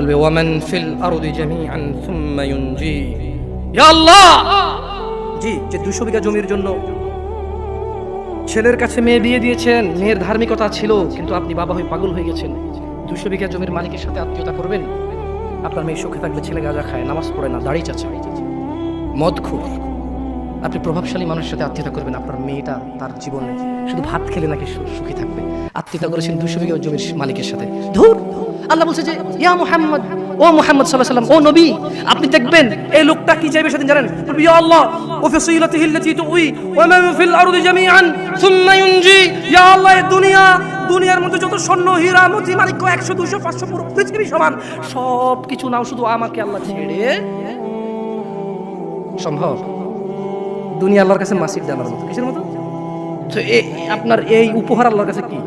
বলবে ওয়ামান ফিল আরদি জামিআন সুম্মা ইউনজি ইয়া আল্লাহ জি, যে দুশো বিঘা জমির জন্য ছেলের কাছে মেয়ে বিয়ে দিয়েছেন, মেয়ের ধার্মিকতা ছিল, কিন্তু আপনি বাবা হয়ে পাগল হয়ে গেছেন। দুশো বিঘা জমির মালিকের সাথে আত্মীয়তা করবেন? আপনার মেয়ে সুখে থাকলে ছেলে গাঁজা খায়, নামাজ পড়ে না, দাড়ি চাচা। মদ খুব আপনি প্রভাবশালী মানুষের সাথে আত্মীয়তা করবেন, আপনার মেয়েটা তার জীবনে শুধু ভাত খেলে নাকি সুখী থাকবে। আত্মীয়তা করেছেন দুশো বিঘা জমির মালিকের সাথে। ধুর! আল্লাহ বলছে যে, ইয়া মুহাম্মদ, ও মুহাম্মদ সাল্লাহ সাল্লাম ও নবী, আপনি দেখবেন এই লোকটা কি চাইবে সেদিন জানেন? ইয়া আল্লাহ, ও ফসিলাতিহি আল্লাতী তুই, ওয়া মান ফিল আরদি জামিআন, সুম্মা ইউনজি, ইয়া আল্লাহ দুনিয়া, দুনিয়ার মধ্যে যত স্বর্ণ, হীরা, মতি মানিক্য একশো দুশো পাঁচশো পুরো পৃথিবী সমান সব কিছু নাও, শুধু আমাকে আল্লাহ ছেড়ে সম্ভব? দুনিয়া আল্লাহর কাছে মাসির মতো, কিসের মতো? তো আপনার এই উপহার আল্লাহর কাছে কি?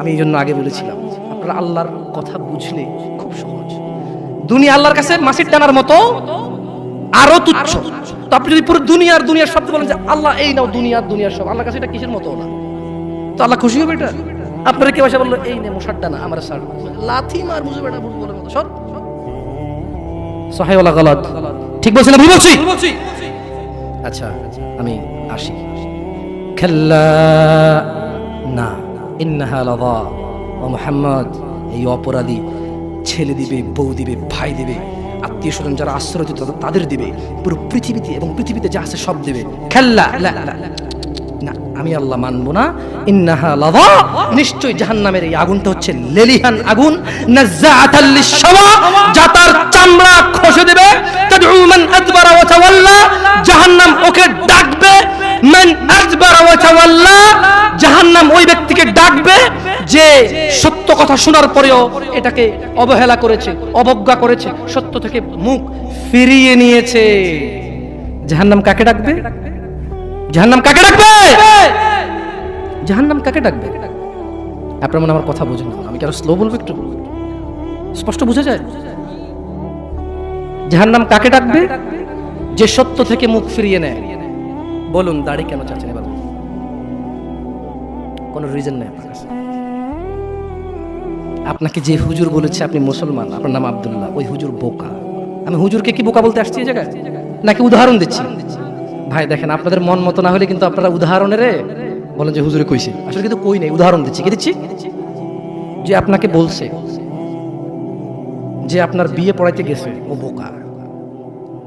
আমি এই জন্য আগে বলেছিলাম। আপনারা আল্লাহর কথা বুঝলে খুব সহজ। দুনিয়া আল্লাহর কাছে মাসির টানার মতো আরও তুচ্ছ। তো আপনি যদি পুরো দুনিয়ার দুনিয়ার শব্দ বলেন যে আল্লাহ এই নাও দুনিয়ার দুনিয়ার সব। আল্লাহর কাছে এটা কিসের মতো না তো আল্লাহ খুশি হবে এটা? আপনারা এসে বলল এই নে মশার টানা আমার সার। লাথি মার বুঝবে এটা বুঝব মতো সব। সহায়ওয়ালা গলাদ ঠিক বলছি না ভুল বলছি। আচ্ছা আমি আসি। খাল্লা না ইন্নাহা লাদা। ও মুহাম্মদ, এই অপরাধী ছেলে দিবে, বউ দিবে, ভাই দিবে, আত্মীয় স্বজন যারা আশ্রয় দিত তাদের দিবে, পুরো পৃথিবীতে এবং পৃথিবীতে যা আছে সব দিবে। খেল্লা। না, আমি আল্লাহ মানবো না। ইন্নাহা লাদা নিশ্চয় জাহান্নামের এই আগুনটা হচ্ছে লেলিহান আগুন। যা তার চামড়া খসে দেবে। জাহান্নাম ওকে ডাকবে। জাহান্নাম ওই ব্যক্তিকে ডাকবে। যে সত্য কথা শোনার পরেও এটাকে অবহেলা করেছে, অবজ্ঞা করেছে, সত্য থেকে মুখ ফিরিয়ে নিয়েছে। জাহান্নাম কাকে ডাকবে? জাহান্নাম কাকে ডাকবে? জাহান্নাম কাকে ডাকবে? আপনার মনে আমার কথা বুঝুন আমি কি আরও স্লো বলব একটু? স্পষ্ট বুঝা যায়? জাহান্নাম কাকে ডাকবে? যে সত্য থেকে মুখ ফিরিয়ে নেয়। বলুন, দাড়ি কেন চাচ্ছেন এবার। কোনো রিজন নেই আপনার কাছে? আপনাকে যে হুজুর বলেছে আপনি মুসলমান, আপনার নাম আব্দুল্লাহ, ওই হুজুর বোকা। আমি হুজুরকে কি বোকা বলতে আসছি এই জায়গায়? নাকি উদাহরণ দিচ্ছি? ভাই, দেখেন, আপনাদের মন মতো না হলে কিন্তু আপনারা উদাহরণের বলেন যে হুজুরে কইছে। আসলে কিন্তু কই নেই, উদাহরণ দিচ্ছি। কি দিচ্ছি? যে আপনাকে বলছে যে আপনার বিয়ে পড়াইতে গেছে, ও বোকা।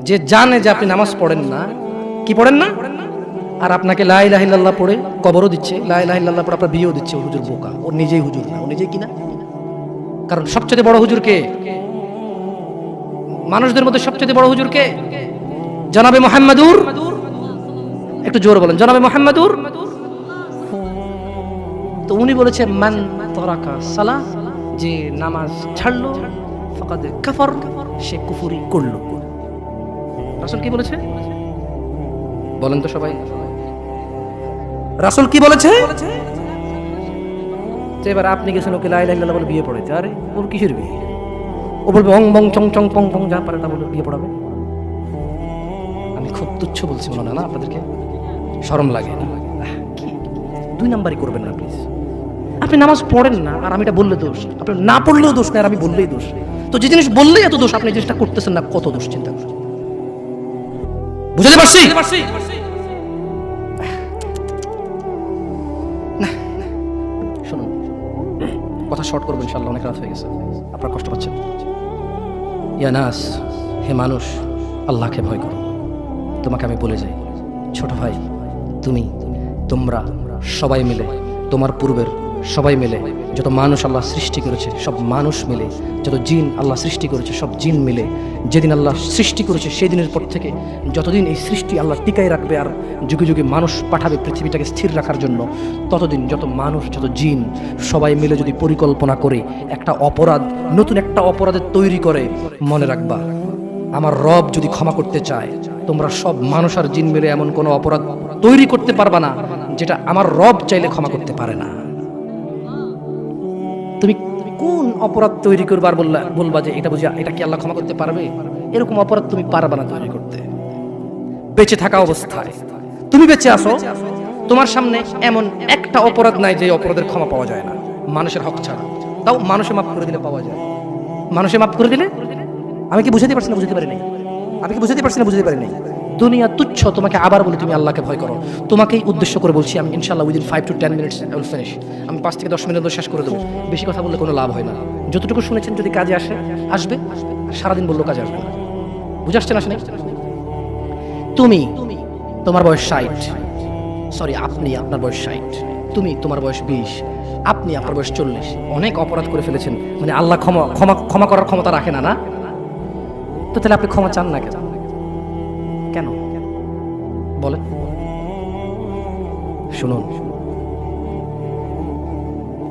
যে জানে যে আপনি নামাজ পড়েন না, কি পড়েন না? আর আপনাকে লাই লাহিল্লাহ পড়ে কবরও দিচ্ছে লাই লাহিল্লাহ পড়ে আপনার বিয়েও দিচ্ছে হুজুর বোকা। ও নিজেই হুজুর না, ও নিজেই কিনা কারণ সবচেয়ে বড় হুজুর কে? মানুষদের মধ্যে সবচেয়ে বড় হুজুর কে? জনাবে মোহাম্মদুর? একটু জোর বলেন, জনাবে মোহাম্মদুর? তো উনি বলেছে, মান তরাকা সালা যে নামাজ ছাড়লো, ফাকাদে কাফার, সে কুফুরি করল। রাসুল কি বলেছে? বলেন তো সবাই। রাসূল কি বলেছে? তো এবার আপনি গেছেন ওকে লাই লাই বলে বিয়ে পড়াইতে। আরে, ওর কিসের বিয়ে? ও বলবে, অং, বং, চং চং, পং পং, যা পারে তা বলে বিয়ে পড়াবে। আমি খুব তুচ্ছ বলছি মনে না আপনাদেরকে? শরম লাগে না। দুই নাম্বারই করবেন না প্লিজ আপনি নামাজ পড়েন না, আর আমি এটা বললে দোষ। আপনি না পড়লেও দোষ না, আর আমি বললেই দোষ। তো যে জিনিস বললেই এত দোষ, আপনি জিনিসটা করতেছেন না, কত দোষ চিন্তা করুন বুঝতে পারছি? শর্ট করবেন ইনশাল্লাহ অনেক রাত হয়ে গেছে। আপনার কষ্ট পাচ্ছেন। ইয়ানাস হে মানুষ, আল্লাহকে ভয় করো। তোমাকে আমি বলে যাই, ছোট ভাই, তুমি, তোমরা সবাই মিলে তোমার পূর্বের সবাই মিলে, যত মানুষ আল্লাহ সৃষ্টি করেছে, সব মানুষ মিলে, যত জিন আল্লাহ সৃষ্টি করেছে, সব জিন মিলে, যেদিন আল্লাহ সৃষ্টি করেছে সেই দিনের পর থেকে যতদিন এই সৃষ্টি আল্লাহ টিকায় রাখবে আর যুগে যুগে মানুষ পাঠাবে পৃথিবীটাকে স্থির রাখার জন্য, ততদিন যত মানুষ, যত জিন সবাই মিলে যদি পরিকল্পনা করে, একটা অপরাধ, নতুন একটা অপরাধের তৈরি করে, মনে রাখবা, আমার রব যদি ক্ষমা করতে চায়, তোমরা সব মানুষ আর জিন মিলে এমন কোনো অপরাধ তৈরি করতে পারবা না, যেটা আমার রব চাইলে ক্ষমা করতে পারে না। তুমি কোন অপরাধ তৈরি করবার বললা, বলবা যে এটা বুঝি এটা কি আল্লাহ ক্ষমা করতে পারবে? এরকম অপরাধ তুমি পারবা না তৈরি করতে। বেঁচে থাকা অবস্থায়। তুমি বেঁচে আসো তোমার সামনে এমন একটা অপরাধ নাই যে অপরাধের ক্ষমা পাওয়া যায় না। মানুষের হক ছাড়া। তাও মানুষে মাফ করে দিলে পাওয়া যায়। মানুষে মাফ করে দিলে? আমি কি বুঝাতে পারছি না বুঝতে পারি নাই আমি কি বুঝাতে পারছি না বুঝতে পারি নাই দুনিয়া তুচ্ছ, তোমাকে আবার বলি তুমি আল্লাহকে ভয় করো। তোমাকেই উদ্দেশ্য করে বলছি আমি ইনশাল্লাহ within five to ten minutes I will finish আমি পাঁচ থেকে দশ মিনিট শেষ করে দেবো। বেশি কথা বললে কোনো লাভ হয় না। যতটুকু শুনেছেন যদি কাজে আসে, আসবে। সারাদিন বলল কাজে আসবে বুঝে আসছে না আসেনি? তুমি তোমার বয়স ষাট। সরি আপনি আপনার বয়স ষাট। তুমি তোমার বয়স বিশ। আপনি আপনার বয়স চল্লিশ। অনেক অপরাধ করে ফেলেছেন। মানে আল্লাহ ক্ষমা ক্ষমা ক্ষমা করার ক্ষমতা রাখে না না? তো তাহলে আপনি ক্ষমা চান না কেন? বলেন। শুনুন।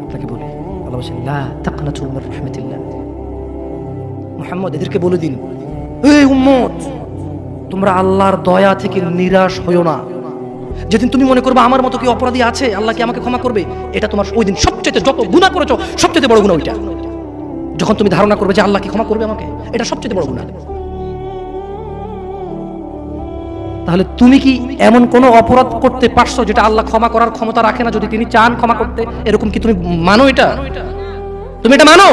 আপনাকে বলি মুহাম্মদ, এদেরকে বলে দিন। তোমরা আল্লাহর দয়া থেকে নিরাশ হইও না। যেদিন তুমি মনে করবে আমার মতো কি অপরাধী আছে, আল্লাহ কি আমাকে ক্ষমা করবে? এটা তোমার ওই দিন সবচেয়ে যত গুণা করেছ সবচেয়ে বড় গুণা ওইটা। যখন তুমি ধারণা করবে যে আল্লাহ কি ক্ষমা করবে আমাকে, এটা সবচেয়ে বড় গুণা তাহলে তুমি কি এমন কোনো অপরাধ করতে পারছ যেটা আল্লাহ ক্ষমা করার ক্ষমতা রাখে না? যদি তিনি চান ক্ষমা করতে, এরকম কি তুমি মানো এটা? তুমি এটা মানো?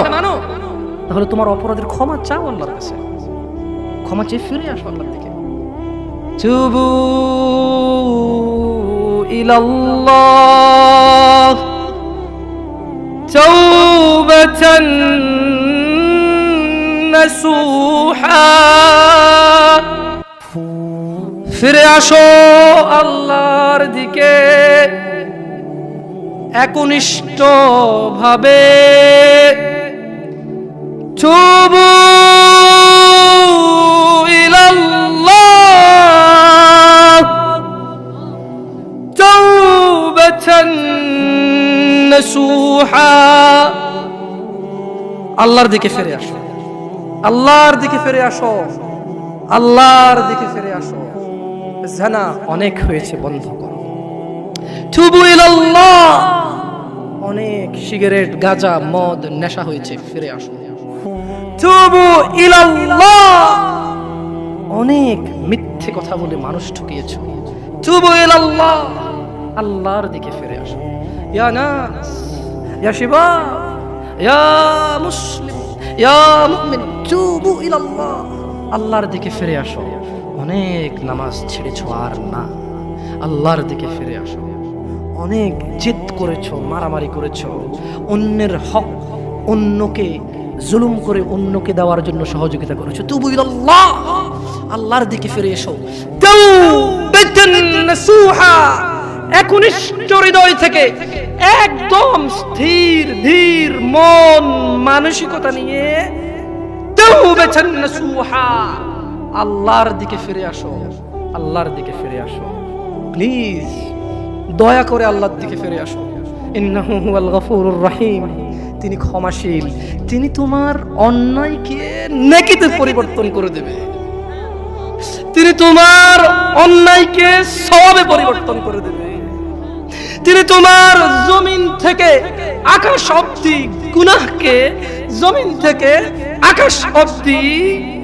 তাহলে তোমার অপরাধের ক্ষমা চাও আল্লাহর কাছে। ক্ষমা চেয়ে ফিরে আসো আল্লাহর দিকে। চুবু ইলাল্লাহ চৌবচন নসুহা। ফিরে আসো আল্লাহর দিকে। একনিষ্ঠ ভাবে চুবু আল্লাহর দিকে ফিরে আসো। আল্লাহর দিকে ফিরে আসো। আল্লাহর দিকে ফিরে আসো। জানা অনেক হয়েছে বন্ধ করো। তুবু ইলাল্লাহ! অনেক সিগারেট গাঁজা মদ নেশা হয়েছে ফিরে আসো। তুবু ইলাল্লাহ! অনেক মিথ্যে কথা বলে মানুষ ঠকিয়েছ। তুবু ইলাল্লাহ! আল্লাহর দিকে ফিরে আসো। ইয়া নাস ইয়া শিবা ইয়া মুসলিম ইয়া মুমিন তুবু ইলাল্লাহ! আল্লাহর দিকে ফিরে আসো। অনেক নামাজ ছেড়েছো আর না। আল্লাহর দিকে ফিরে আসো। অনেক জিদ করেছ, মারামারি করেছ। অন্যের হক অন্যকে জুলুম করে অন্যকে দেওয়ার জন্য সহযোগিতা করেছ। তবু আল্লাহ আল্লাহর দিকে ফিরে এসো। একনিষ্ঠ হৃদয় থেকে একদম স্থির, ধীর, মন, মানসিকতা নিয়ে তাওবাতান নাসুহা আল্লাহর দিকে ফিরে আসো। আল্লাহর দিকে ফিরে আসো। প্লিজ, দয়া করে আল্লাহর দিকে ফিরে আসো। ইন্নাহু তিনি ক্ষমাশীল। তিনি তোমার অন্যায়কে নেকিতে পরিবর্তন করে দেবে। তিনি তোমার অন্যায়কে সবে পরিবর্তন করে দেবে। তিনি তোমার জমিন থেকে আকাশ অব্দি গুনাহকে জমিন থেকে আকাশ অব্দি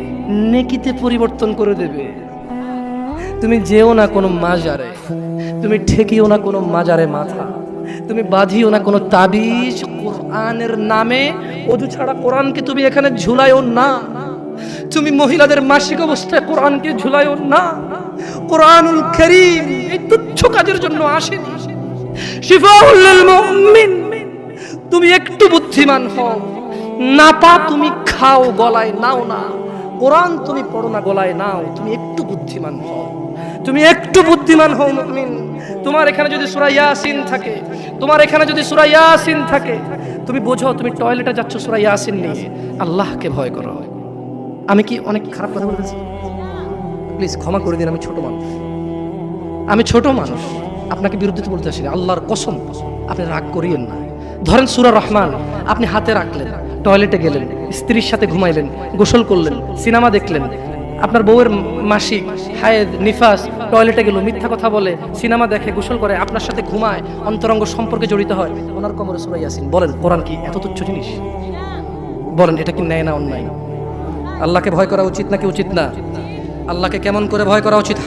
নেকিতে পরিবর্তন করে দেবে। তুমি যেও না কোনো মাজারে, তুমি ঠেকিও না কোনো মাজারে মাথা, তুমি বাঁধিও না কোনো তাবিজ কোরআনের নামে, অজু ছাড়া কোরআনকে তুমি এখানে ঝুলাইও না। তুমি মহিলাদের মাসিক অবস্থায় কোরআনকে ঝুলাইও না। কোরআনুল করিম এই তুচ্ছ কাজের জন্য আসেনি। তুমি একটু বুদ্ধিমান হও। নাপা তুমি খাও গলায়, নাও না। কোরআন তুমি পড়ো না, গলায় নাও। তুমি একটু বুদ্ধিমান হও। তুমি একটু বুদ্ধিমান হও, মুমিন। তোমার এখানে যদি সূরা ইয়াসিন থাকে, তোমার এখানে যদি সূরা ইয়াসিন থাকে, তুমি বোঝো, তুমি টয়লেটে যাচ্ছ, সূরা ইয়াসিন নিয়ে। আল্লাহকে ভয় করো। আমি কি অনেক খারাপ কথা বলেছি? প্লিজ ক্ষমা করে দিন, আমি ছোট মানুষ। আমি ছোট মানুষ, আপনাকে বিরুদ্ধে বলতে আসিনি। আল্লাহর কসম, আপনি রাগ করিয়েন না। ধরেন সুরা রহমান, আপনি হাতে রাখলেন। টয়লেটে গেলেন, স্ত্রীর সাথে ঘুমাইলেন, গোসল করলেন, সিনেমা দেখলেন। আপনার বউয়ের মাসিক হায়েদ নিফাস টয়লেটে গেল, মিথ্যা কথা বলে, সিনেমা দেখে, গোসল করে, আপনার সাথে ঘুমায়, অন্তরঙ্গ সম্পর্কে জড়িত হয়। ওনার কবরে সুরা ইয়াসিন। বলেন, কোরআন কি এত তুচ্ছ জিনিস? বলেন, এটা কি ন্যায় না অন্যায়? আল্লাহকে ভয় করা উচিত নাকি উচিত না? আল্লাহকে কেমন করে ভয় করা উচিত?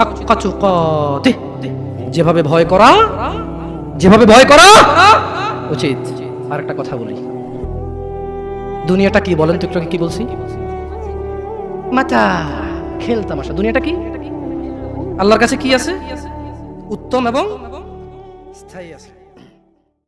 যেভাবে ভয় করা, যেভাবে ভয় করা, উচিত। আর একটা কথা বলি। দুনিয়াটা কি বলেন তো একটু কি বলছি? মাতা খেলতাম তামাশা। দুনিয়াটা কি? আল্লাহর কাছে কি আছে? উত্তম এবং স্থায়ী আছে।